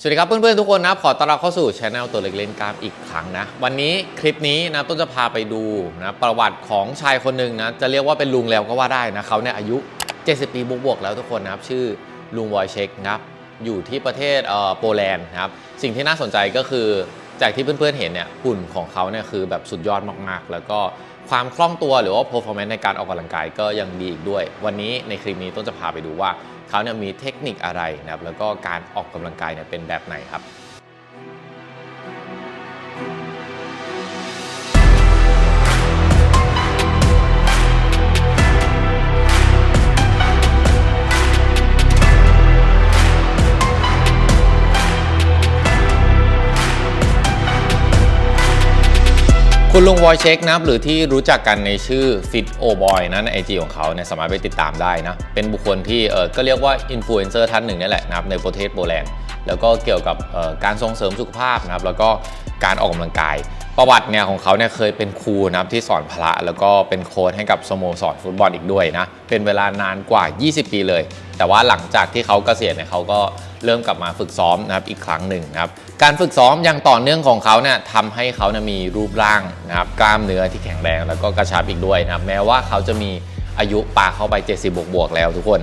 สวัสดีครับเพื่อนๆทุกคนนะขอต้อนรับเข้าสู่ช anel ตัวเล็กเล่นกล้ามอีกครั้งนะ วันนี้คลิปนี้นะต้นจะพาไปดูนะประวัติของชายคนหนึ่งนะจะเรียกว่าเป็นลุงแล้วก็ว่าได้นะเขาเนี่ยอายุ 70 ปีบวกๆแล้วทุกคนนะครับชื่อลุงวอยเช็คนะครับอยู่ที่ประเทศเอ่อโปแลนด์นะครับสิ่งที่น่าสนใจก็คือจากที่เพื่อนๆเห็นเนี่ยหุ่นของเขาเนี่ยคือแบบสุดยอดมากๆ แล้วก็ความคล่องตัวหรือว่า performance ในการออกกำลังกายก็ยังดีอีกด้วย วันนี้ในคลิปนี้ต้นจะพาไปดูว่า เขาเนี่ยมีเทคนิคอะไรนะครับแล้วก็การออกกำลังกายเนี่ยเป็นแบบไหนครับ คุณลุงวอยเช็คนะครับหรือที่รู้จักกันในชื่อ Fit O Boy นะในไอจีของเขาเนี่ยสามารถไปติดตามได้นะ เป็นบุคคลที่เออก็เรียกว่าอินฟลูเอนเซอร์ท่านหนึ่งนี่แหละนะครับในประเทศโปแลนด์แล้วก็เกี่ยวกับการส่งเสริมสุขภาพนะครับแล้วก็การออกกำลังกาย ประวัติเนี่ยของเขาเนี่ยเคยเป็นครูนะครับที่สอนพละ แล้วก็เป็นโค้ชให้กับสโมสรฟุตบอลอีกด้วยนะเป็นเวลานานกว่า 20 ปีเลย แต่ว่าหลังจากที่เขาเกษียณเนี่ยเขาก็ เริ่มกลับมาฝึกซ้อมนะครับอีกครั้งหนึ่งนะครับการฝึกซ้อมอย่างต่อเนื่องของเขาเนี่ยทำให้เขาเนี่ยมีรูปร่างนะครับกล้ามเนื้อที่แข็งแรงแล้วก็กระชับอีกด้วยนะครับแม้ว่าเขาจะมีอายุปาเข้าไป 70 บวกบวกแล้วทุกคน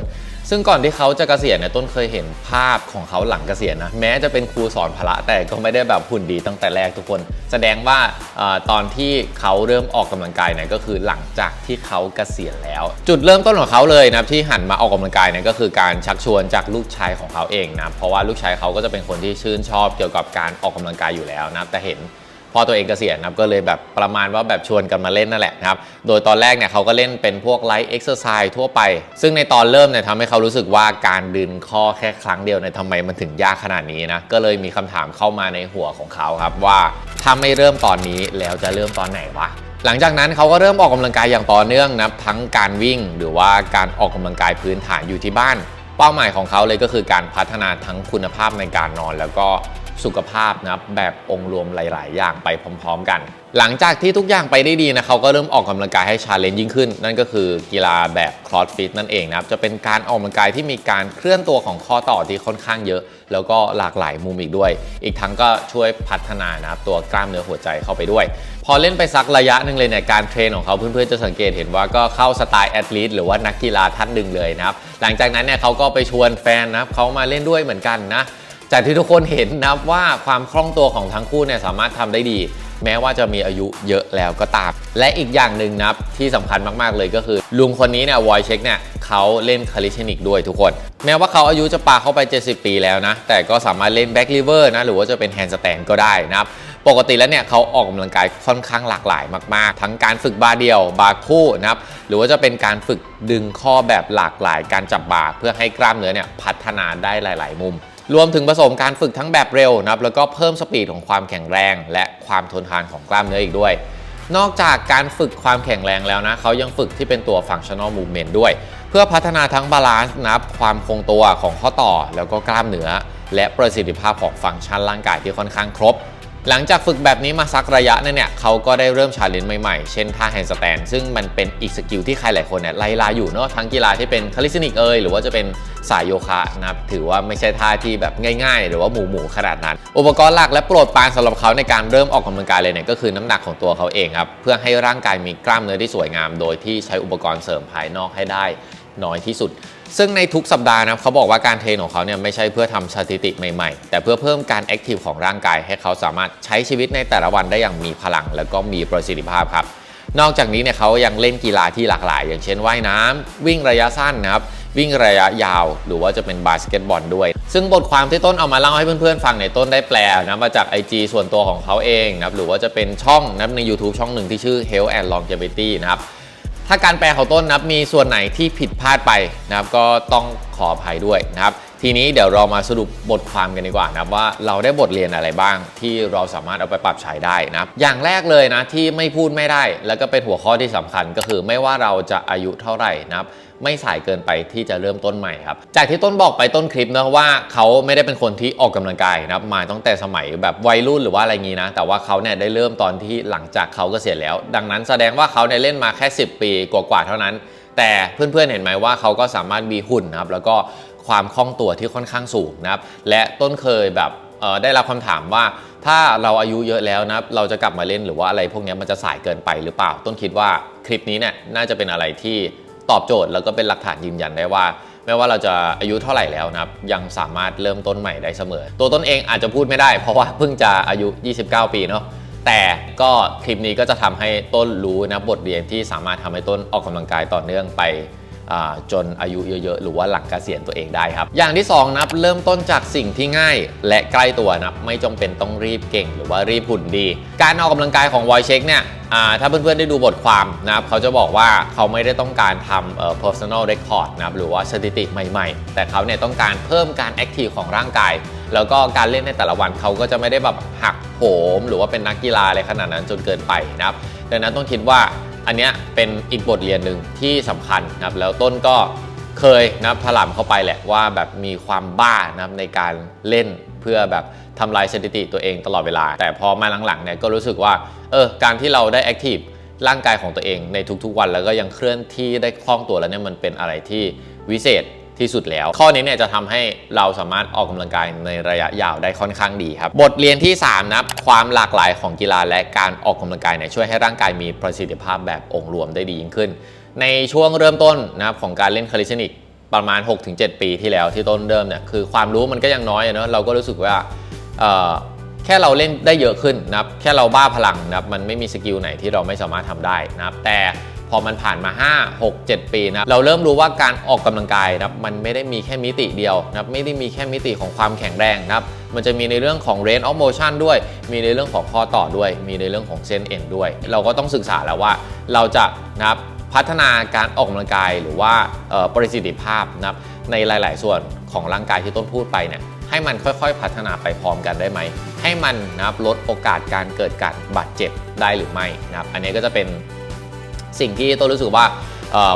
ซึ่งก่อนที่เขาจะเกษียณเนี่ยต้นเคยเห็นภาพของเขาหลังเกษียณนะแม้จะเป็นครูสอนพละแต่ก็ไม่ได้แบบหุ่นดีตั้งแต่แรกทุกคน แสดงว่าอตอนที่เขาเริ่มออกกำลังกายเนี่ยก็คือหลังจากที่เขาเกษียณแล้ว จุดเริ่มต้นของเขาเลยนะที่หันมาออกกำลังกายเนี่ยก็คือการชักชวนจากลูกชายของเขาเองนะเพราะว่าลูกชายเขาก็จะเป็นคนที่ชื่นชอบเกี่ยวกับการออกกำลังกายอยู่แล้วนะแต่เห็น พอตัวเองเกษียณนะครับก็เลยแบบประมาณว่าแบบชวนกันมาเล่นนั่นแหละนะครับ โดยตอนแรกเนี่ยเขาก็เล่นเป็นพวกไลท์เอ็กซ์เซอร์ไซส์ทั่วไป ซึ่งในตอนเริ่มเนี่ยทำให้เขารู้สึกว่าการดึงข้อแค่ครั้งเดียวเนี่ยทำไมมันถึงยากขนาดนี้นะ ก็เลยมีคำถามเข้ามาในหัวของเขาครับว่าถ้าไม่เริ่มตอนนี้แล้วจะเริ่มตอนไหนวะหลังจากนั้นเขาก็เริ่มออกกำลังกายอย่างต่อเนื่องนะทั้งการวิ่งหรือว่าการออกกำลังกายพื้นฐานอยู่ที่บ้าน เป้าหมายของเขาเลยก็คือการพัฒนาทั้งคุณภาพในการนอน แล้วก็ สุขภาพนะครับแบบองค์รวมหลาย ๆ อย่างไปพร้อม ๆ กัน หลังจากที่ทุกอย่างไปได้ดีนะเขาก็เริ่มออกกำลังกายให้ชาเลนจ์ยิ่งขึ้น นั่นก็คือกีฬาแบบคลอสฟิตนั่นเองนะครับจะเป็นการออกกำลังกายที่มีการเคลื่อนตัวของข้อต่อที่ค่อนข้างเยอะ แล้วก็หลากหลายมุมอีกด้วย อีกทั้งก็ช่วยพัฒนานะครับตัวกล้ามเนื้อหัวใจเข้าไปด้วย พอเล่นไปสักระยะหนึ่งเลยเนี่ยการเทรนของเขาเพื่อนๆจะสังเกตเห็นว่าก็เข้าสไตล์แอดลีทหรือว่านักกีฬาท่านหนึ่งเลยนะครับหลังจากนั้นเนี่ยเขาก็ไปชวนแฟนนะครับเขามาเล่นด้วยเหมือนกันนะ จากที่ทุกคนเห็นนะครับว่าความคล่องตัวของทั้งคู่เนี่ยสามารถทำได้ดี แม้ว่าจะมีอายุเยอะแล้วก็ตาม และอีกอย่างหนึ่งนะครับที่สำคัญมากๆเลยก็คือ ลุงคนนี้เนี่ยวอยเช็คเนี่ยเขาเล่นคาลิเชนิกด้วยทุกคน แม้ว่าเขาอายุจะปาเข้าไป 70 ปีแล้วนะ แต่ก็สามารถเล่นแบ็กลิเวอร์นะหรือว่าจะเป็นแฮนด์สแตนก็ได้นะครับปกติแล้วเนี่ยเขาออกกำลังกายค่อนข้างหลากหลายมาก ๆ ทั้งการฝึกบาร์เดียว บาร์คู่นะครับหรือว่าจะเป็นการฝึกดึงข้อแบบหลากหลาย การจับบาร์เพื่อให้กล้ามเนื้อเนี่ยพัฒนาได้หลาย ๆ มุม รวมถึงผสมการฝึกทั้งแบบเร็วนะครับแล้วก็เพิ่มสปีดของความแข็งแรง และความทนทานของกล้ามเนื้ออีกด้วย นอกจากการฝึกความแข็งแรงแล้วนะเขายังฝึกที่เป็นตัว functional movement ด้วย เพื่อพัฒนาทั้งบาลานซ์นะครับความคงตัวของข้อต่อ แล้วก็กล้ามเนื้อ และประสิทธิภาพของฟังก์ชันร่างกายที่ค่อนข้างครบ หลังจากฝึกแบบนี้มาสักระยะนึงเนี่ยเขาก็ได้เริ่มชาเลนจ์ใหม่ๆ เช่นท่าแฮนด์สแตนซึ่งมันเป็นอีกสกิลที่ใครหลายคนเนี่ยไล่ลาอยู่เนาะทั้งกีฬาที่เป็นคาลิสติกเอยหรือว่าจะเป็นสายโยคะนะครับถือว่าไม่ใช่ท่าที่แบบง่ายๆ หรือว่าหมู่ๆขนาดนั้น อุปกรณ์หลักและโปรดปานสำหรับเขาในการเริ่มออกกำลังกายเลยเนี่ยก็คือน้ำหนักของตัวเขาเองครับเพื่อให้ร่างกายมีกล้ามเนื้อที่สวยงาม โดยที่ใช้อุปกรณ์เสริมภายนอกให้ได้น้อยที่สุด ซึ่งในทุกสัปดาห์นะเขาบอกว่าการเทรนของเขาเนี่ยไม่ใช่เพื่อทำสถิติใหม่ๆ แต่เพื่อเพิ่มการแอคทีฟของร่างกายให้เขาสามารถใช้ชีวิตในแต่ละวันได้อย่างมีพลัง แล้วก็มีประสิทธิภาพครับ นอกจากนี้เนี่ยเขายังเล่นกีฬาที่หลากหลาย อย่างเช่นว่ายน้ำวิ่งระยะสั้นนะครับวิ่งระยะยาว หรือว่าจะเป็นบาสเกตบอลด้วย ซึ่งบทความที่ต้นเอามาเล่าให้เพื่อนๆฟังในต้นได้แปลนะมาจาก IG ส่วนตัวของเขาเองนะครับหรือว่าจะเป็นช่องนะใน YouTube ช่องหนึ่งที่ชื่อ Health and Longevity นะครับ ถ้าการแปลของต้นนะครับมีส่วนไหนที่ผิดพลาดไปนะครับก็ต้องขออภัยด้วยนะครับ ทีนี้เดี๋ยวเรามาสรุปบทความกันดีกว่านะว่าเราได้บทเรียนอะไรบ้าง ที่เราสามารถเอาไปปรับใช้ได้นะอย่างแรกเลยนะที่ไม่พูดไม่ได้ แล้วก็เป็นหัวข้อที่สำคัญก็คือไม่ว่าเราจะอายุเท่าไหร่นะครับไม่สายเกินไปที่จะเริ่มต้นใหม่ครับ จากที่ต้นบอกไปต้นคลิปนะว่าเขาไม่ได้เป็นคนที่ออกกำลังกายนะครับมาตั้งแต่สมัยแบบวัยรุ่นหรือว่าอะไรงี้นะแต่ว่าเขาเนี่ยได้เริ่มตอนที่หลังจากเขาก็เกษียแล้ว ดังนั้นแสดงว่าเขาเนี่ยเล่นมาแค่ 10 ปีกว่าๆเท่านั้น แต่เพื่อนๆเห็นไหมว่าเขาก็สามารถมีหุ่นนะครับแล้วก็ ความคล่องตัวที่ค่อนข้างสูงนะครับและต้นเคยแบบได้รับคำถามว่าถ้าเราอายุเยอะแล้วนะเราจะกลับมาเล่นหรือว่าอะไรพวกนี้มันจะสายเกินไปหรือเปล่า ต้นคิดว่าคลิปนี้เนี่ยน่าจะเป็นอะไรที่ตอบโจทย์แล้วก็เป็นหลักฐานยืนยันได้ว่าไม่ว่าเราจะอายุเท่าไหร่แล้วนะครับยังสามารถเริ่มต้นใหม่ได้เสมอ ตัวต้นเองอาจจะพูดไม่ได้ เพราะว่าเพิ่งจะอายุ 29 ปีเนาะแต่ก็คลิปนี้ก็จะทำให้ต้นรู้นะบทเรียนที่สามารถทำให้ต้นออกกำลังกายต่อเนื่องไป จนอายุเยอะๆ หรือว่าหลังเกษียณตัวเองได้ครับ อย่างที่ 2นะครับเริ่มต้นจากสิ่งที่ง่าย และใกล้ตัวนะครับไม่จำเป็นต้องรีบเก่ง หรือว่ารีบหุ่นดี การออกกำลังกายของ Voice Check เนี่ยถ้าเพื่อนๆ ได้ดูบทความนะครับเขาจะบอกว่าเขาไม่ได้ต้องการทำเอ่อ personal record นะครับหรือว่าสถิติใหม่ๆ แต่เขาเนี่ยต้องการเพิ่มการ active ของร่างกาย แล้วก็การเล่นในแต่ละวันเขาก็จะไม่ได้แบบหักโหม หรือว่าเป็นนักกีฬาอะไรขนาดนั้นจนเกินไปนะครับดังนั้นต้องคิดว่า อันเนี้ยเป็นอีกบทเรียนหนึ่งที่สำคัญนะครับแล้วต้นก็เคยนะับถลำเข้าไปแหละว่าแบบมีความบ้านะครับในการเล่นเพื่อแบบทำลายสถิติตัวเองตลอดเวลา แต่พอมาหลังๆเนี่ยก็รู้สึกว่าเออการที่เราได้แอคทีฟร่างกายของตัวเองในทุกๆวันแล้วก็ยังเคลื่อนที่ได้คล่องตัวแล้วเนี่ยมันเป็นอะไรที่วิเศษ ที่สุดแล้ว ข้อนี้เนี่ยจะทำให้เราสามารถออกกำลังกายในระยะยาวได้ค่อนข้างดีครับ บทเรียนที่ 3นะความหลากหลายของกีฬาและการออกกำลังกายเนี่ยช่วยให้ร่างกายมีประสิทธิภาพแบบองค์รวมได้ดียิ่งขึ้น ในช่วงเริ่มต้นนะครับของการเล่นคาลิสเทนิกประมาณ 6-7 ปีที่แล้วที่ต้นเริ่มเนี่ยคือความรู้มันก็ยังน้อยเนอะเราก็รู้สึกว่าแค่เราเล่นได้เยอะขึ้นนะครับแค่เราบ้าพลังนะครับมันไม่มีสกิลไหนที่เราไม่สามารถทำได้นะครับแต่ พอมันผ่านมา 5 6 7 ปีนะเราเริ่มรู้ว่าการออกกำลังกายนะมันไม่ได้มีแค่มิติเดียวนะไม่ได้มีแค่มิติของความแข็งแรงนะครับมันจะมีในเรื่องของ range of motion ด้วย มีในเรื่องของข้อต่อด้วย มีในเรื่องของเส้นเอ็นด้วย เราก็ต้องศึกษาแล้วว่าเราจะนะครับพัฒนาการออกกำลังกายหรือว่าประสิทธิภาพนะครับในหลาย ๆ ส่วนของร่างกายที่ต้นพูดไปเนี่ยให้มันค่อยๆ พัฒนาไปพร้อมกันได้ไหม ให้มันนะครับลดโอกาสการเกิดการบาดเจ็บได้หรือไม่นะครับอันนี้ก็จะเป็น สิ่งที่ต้นรู้สึกว่า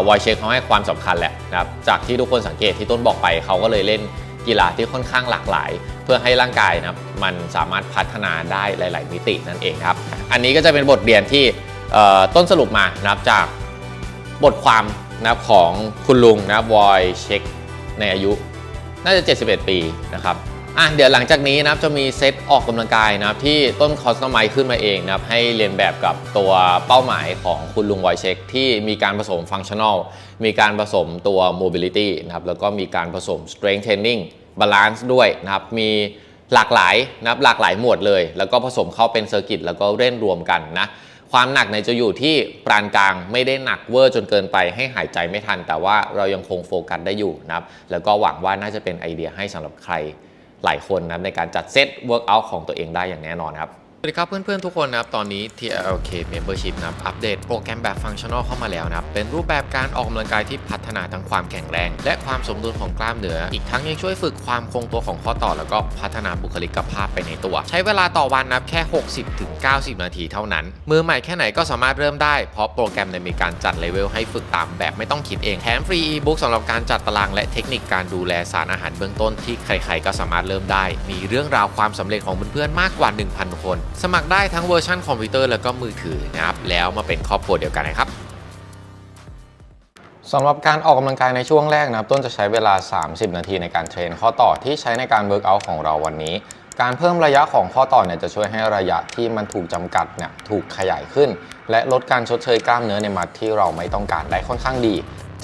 วอยเชคเขาให้ความสำคัญแหละนะครับจากที่ทุกคนสังเกตที่ต้นบอกไปเขาก็เลยเล่นกีฬาที่ค่อนข้างหลากหลาย เพื่อให้ร่างกายนะครับมันสามารถพัฒนาได้หลาย ๆ มิตินั่นเองครับ อันนี้ก็จะเป็นบทเรียนที่ต้นสรุปมานะครับจากบทความนะครับของคุณลุงนะวอยเช็คในอายุ น่าจะ 71 ปีนะครับ อะเดี๋ยวหลังจากนี้นะครับจะมีเซตออกกำลังกายนะครับที่ต้นคอสตอมไมขึ้นมาเองนะครับให้เรียนแบบกับตัวเป้าหมายของคุณลุงไวเช็คที่มีการผสมฟังชั่นอลมีการผสมตัวโมบิลิตี้นะครับแล้วก็มีการผสม strength training balance ด้วยนะครับมีหลากหลายนะครับหลากหลายหมวดเลย แล้วก็ผสมเข้าเป็นเซอร์กิตแล้วก็เล่นรวมกันนะความหนักเนี่ยจะอยู่ที่ปานกลางไม่ได้หนักเวอร์จนเกินไปให้หายใจไม่ทัน แต่ว่าเรายังคงโฟกัสได้อยู่นะครับแล้วก็หวังว่าน่าจะเป็นไอเดียให้สำหรับใคร หลายคนนะครับในการจัดเซตเวิร์กอัลของตัวเองได้อย่างแน่นอนครับ สวัสดีครับเพื่อนๆ ทุกคนนะครับ ตอนนี้ TLK Membership นะครับ อัปเดตโปรแกรมแบบฟังชั่นอลเข้ามาแล้วนะครับ เป็นรูปแบบการออกกำลังกายที่พัฒนาทั้งความแข็งแรง และความสมดุลของกล้ามเนื้อ อีกทั้งยังช่วยฝึกความคงตัวของข้อต่อ แล้วก็พัฒนาบุคลิกภาพไปในตัว ใช้เวลาต่อวันนะครับแค่ 60-90 นาทีเท่านั้น มือใหม่แค่ไหนก็สามารถเริ่มได้ เพราะโปรแกรมเนี่ยมีการจัดเลเวลให้ฝึกตามแบบไม่ต้องคิดเอง แถมฟรีอีบุ๊กสำหรับการจัดตารางและเทคนิคการดูแลสารอาหารเบื้องต้นที่ใครๆ ก็สามารถเริ่มได้ มีเรื่องราวความสำเร็จของเพื่อนๆ มากกว่า 1,000 คนสมัครได้ทั้งเวอร์ชันคอมพิวเตอร์แล้วก็มือถือนะครับ แล้วมาเป็นครอบครัวเดียวกันนะครับสำหรับการออกกำลังกายในช่วงแรกนะครับ ต้นจะใช้เวลา 30 นาทีในการเทรนข้อต่อที่ใช้ในการเวิร์กอัลของเราวันนี้ การเพิ่มระยะของข้อต่อเนี่ยจะช่วยให้ระยะที่มันถูกจำกัดเนี่ยถูกขยายขึ้น และลดการชดเชยกล้ามเนื้อในมัดที่เราไม่ต้องการได้ค่อนข้างดี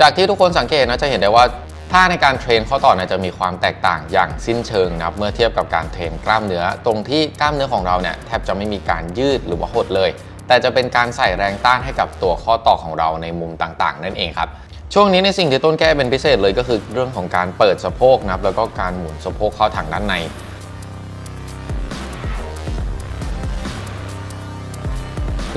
จากที่ทุกคนสังเกตนะจะเห็นได้ว่า ท่าในการเทรนข้อต่อเนี่ยจะมีความแตกต่างอย่างสิ้นเชิงนะครับเมื่อเทียบกับการเทรนกล้ามเนื้อ ตรงที่กล้ามเนื้อของเราเนี่ยแทบจะไม่มีการยืดหรือว่าหดเลย แต่จะเป็นการใส่แรงต้านให้กับตัวข้อต่อของเราในมุมต่างๆ นั่นเองครับช่วงนี้ในสิ่งที่ต้นแก้เป็นพิเศษเลยก็คือเรื่องของการเปิดสะโพกนะครับแล้วก็การหมุนสะโพกเข้าทางด้านใน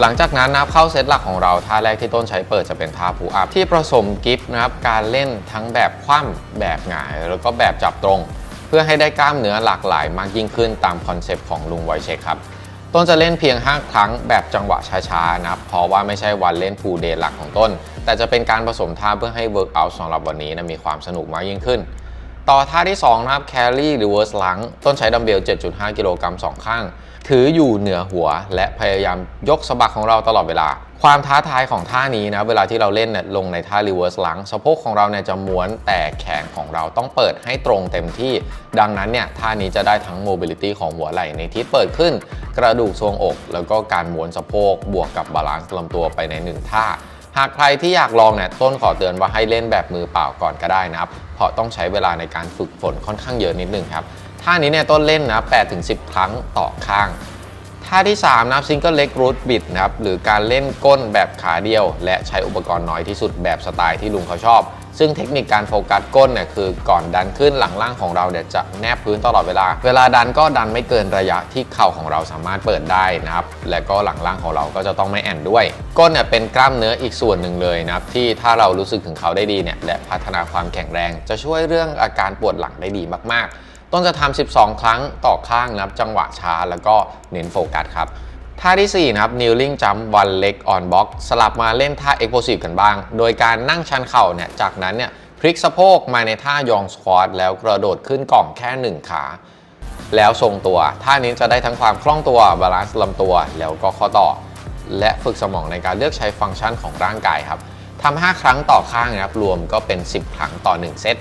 หลังจากนั้นนะครับเข้าเซตหลักของเราท่าแรกที่ต้นใช้เปิดจะเป็นท่าพูอัพที่ผสมกิฟต์นะครับการเล่นทั้งแบบคว่ำแบบหงาย แล้วก็แบบจับตรง เพื่อให้ได้กล้ามเนื้อหลากหลายมากยิ่งขึ้นตามคอนเซปต์ของลุงไวเชคครับต้นจะเล่นเพียง 5 ครั้งแบบจังหวะช้าๆนะครับเพราะว่าไม่ใช่วันเล่นฟูลเดย์หลักของต้น แต่จะเป็นการผสมท่าเพื่อให้เวิร์กอัลสำหรับวันนี้นะมีความสนุกมากยิ่งขึ้น ต่อท่าที่ 2 นะครับ carry reverse lunge ต้นใช้ดัมเบล 7.5 กิโลกรัมสองข้าง ถืออยู่เหนือหัว และพยายามยกสะบักของเราตลอดเวลา ความท้าทายของท่านี้นะ เวลาที่เราเล่นเนี่ยลงในท่า reverse lunge สะโพกของเราเนี่ยจะม้วนแต่แขนของเราต้องเปิดให้ตรงเต็มที่ ดังนั้นเนี่ยท่านี้จะได้ทั้ง mobility ของหัวไหล่ในทิศเปิดขึ้น กระดูกทรวงอก แล้วก็การม้วนสะโพกบวกกับบาลานซ์ลำตัวไปในหนึ่งท่าหากใครที่อยากลองเนี่ยต้นขอเตือนว่าให้เล่นแบบมือเปล่าก่อนก็ได้นะครับ เพราะต้องใช้เวลาในการฝึกฝนค่อนข้างเยอะนิดนึงครับ ท่านี้เนี่ยต้นเล่นนะ8-10 ครั้งต่อข้าง ท่าที่ 3 นะครับซิงเกิลเล็กรูทบิดนะครับ หรือการเล่นก้นแบบขาเดียว และใช้อุปกรณ์น้อยที่สุดแบบสไตล์ที่ลุงเขาชอบ ซึ่งเทคนิคการโฟกัสก้นเนี่ยคือก่อนดันขึ้นหลังล่างของเราเนี่ยจะแนบพื้นตลอดเวลา เวลาดันก็ดันไม่เกินระยะที่เข่าของเราสามารถเปิดได้นะครับ และก็หลังล่างของเราก็จะต้องไม่แอนด้วย ก้นเนี่ยเป็นกล้ามเนื้ออีกส่วนหนึ่งเลยนะครับที่ถ้าเรารู้สึกถึงเขาได้ดีเนี่ยและพัฒนาความแข็งแรง จะช่วยเรื่องอาการปวดหลังได้ดีมากๆ ต้นจะทำ12 ครั้งต่อข้างนะครับ จังหวะช้าแล้วก็เน้นโฟกัสครับท่าที่ 4 นะครับ kneeling jump one leg on box สลับมาเล่นท่า explosive กันบ้าง โดยการนั่งชันเข่าเนี่ย จากนั้นเนี่ยพลิกสะโพกมาในท่ายองสควอตแล้วกระโดดขึ้นกล่องแค่ 1 ขา แล้วทรงตัว ท่านี้จะได้ทั้งความคล่องตัวบาลานซ์ลำตัวแล้วก็ข้อต่อ และฝึกสมองในการเลือกใช้ฟังก์ชันของร่างกายครับทำ5ครั้งต่อข้างนะครับรวมก็เป็น 10 ครั้งต่อ 1 เซต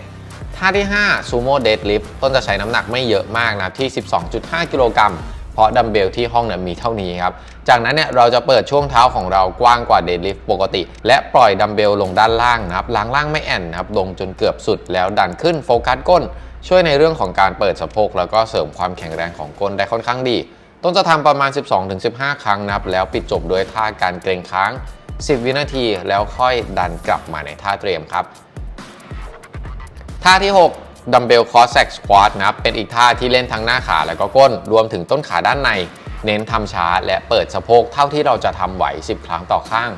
ท่าที่5ซูโม่เดดลิฟต้นจะใช้น้ำหนักไม่เยอะมากนะที่ 12.5 กิโลกรัมเพราะดัมเบลที่ห้องเนี่ยมีเท่านี้ครับ จากนั้นเนี่ยเราจะเปิดช่วงเท้าของเรากว้างกว่าเดดลิฟต์ปกติ และปล่อยดัมเบลลงด้านล่างนะครับล้างล่างไม่แอนนะครับลงจนเกือบสุดแล้วดันขึ้นโฟกัสก้น ช่วยในเรื่องของการเปิดสะโพกแล้วก็เสริมความแข็งแรงของก้นได้ค่อนข้างดี ต้นจะทำประมาณ 12-15 ครั้งนะครับแล้วปิดจบด้วยท่าการเกรงค้าง 10 วินาทีแล้วค่อยดันกลับมาในท่าเตรียมครับ ท่าที่6ดัมเบลคอสแซกสควอตนะครับ เป็นอีกท่าที่เล่นทั้งหน้าขาและก็ก้น รวมถึงต้นขาด้านใน เน้นทำช้าและเปิดสะโพกเท่าที่เราจะทำไหว 10 ครั้งต่อข้าง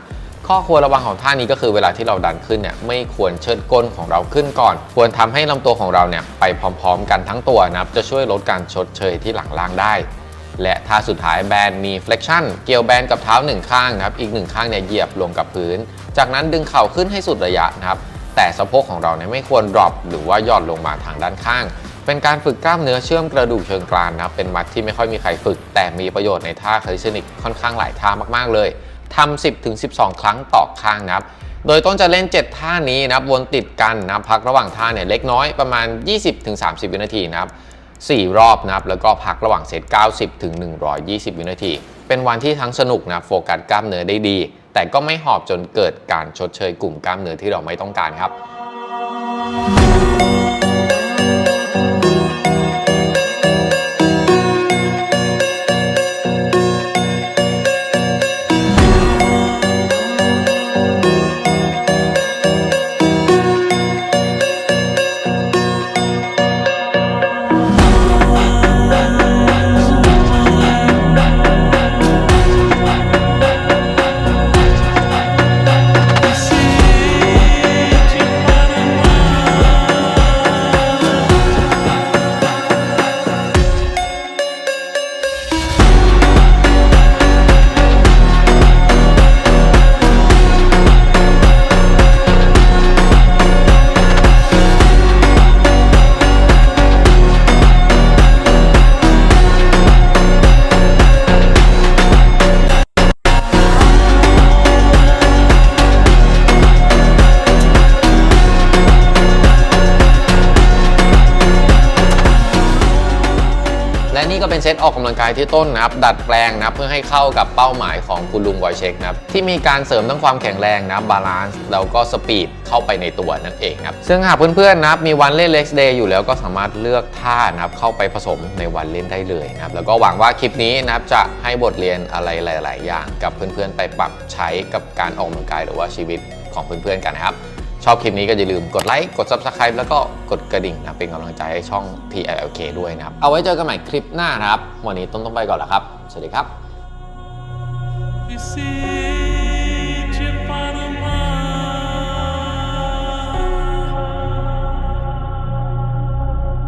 ข้อควรระวังของท่านี้ก็คือเวลาที่เราดันขึ้นเนี่ยไม่ควรเชิดก้นของเราขึ้นก่อน ควรทำให้ลำตัวของเราเนี่ยไปพร้อมๆ กันทั้งตัวนะครับจะช่วยลดการชดเชยที่หลังล่างได้ และท่าสุดท้ายแบนมี flexion เกี่ยวแบนกับเท้าหนึ่งข้างนะครับอีกหนึ่งข้างเนี่ยเหยียบลงกับพื้น จากนั้นดึงเข่าขึ้นให้สุดระยะนะครับ แต่สะโพกของเราเนี่ยไม่ควร drop หรือว่าย่อนลงมาทางด้านข้าง เป็นการฝึกกล้ามเนื้อเชื่อมกระดูกเชิงกรานนะเป็นมัดที่ไม่ค่อยมีใครฝึก แต่มีประโยชน์ในท่าคาลิสติกค่อนข้างหลายท่ามากๆเลยทำ10ถึง12 ครั้งต่อข้างนะครับโดยต้นจะเล่น 7 ท่านี้นะครับวนติดกันนะพักระหว่างท่าเนี่ยเล็กน้อยประมาณ 20-30 วินาทีนะครับ4รอบนะครับแล้วก็พักระหว่างเซต90ถึง120 วินาที เป็นวันที่ทั้งสนุกนะโฟกัสกล้ามเนื้อได้ดี แต่ก็ไม่หอบจนเกิดการชดเชยกลุ่มกล้ามเนื้อที่เราไม่ต้องการครับ เป็นเซตออกกำลังกายที่ต้นนะครับดัดแปลงนะเพื่อให้เข้ากับเป้าหมายของคุณลุงไวเช็คนะครับที่มีการเสริมทั้งความแข็งแรงนะบาลานซ์แล้วก็สปีดเข้าไปในตัวนั่นเองครับซึ่งหากเพื่อนๆนะครับมีวันเล่น Lex Day อยู่แล้วก็สามารถเลือกท่านะครับเข้าไปผสมในวันเล่นได้เลยนะครับแล้วก็หวังว่าคลิปนี้นะครับจะให้บทเรียนอะไรหลาย ๆ อย่าง กับเพื่อนๆไปปรับใช้กับการออกกำลังกายหรือว่าชีวิตของเพื่อนๆกันนะครับ ชอบคลิปนี้ก็อย่าลืมกดไลค์กด Subscribe แล้วก็กดกระดิ่งนะเป็นกำลังใจให้ช่อง TLK ด้วยนะครับ เอาไว้เจอกันใหม่คลิปหน้านะครับ วันนี้ต้นต้องไปก่อนแล้วครับ สวัสดีครับ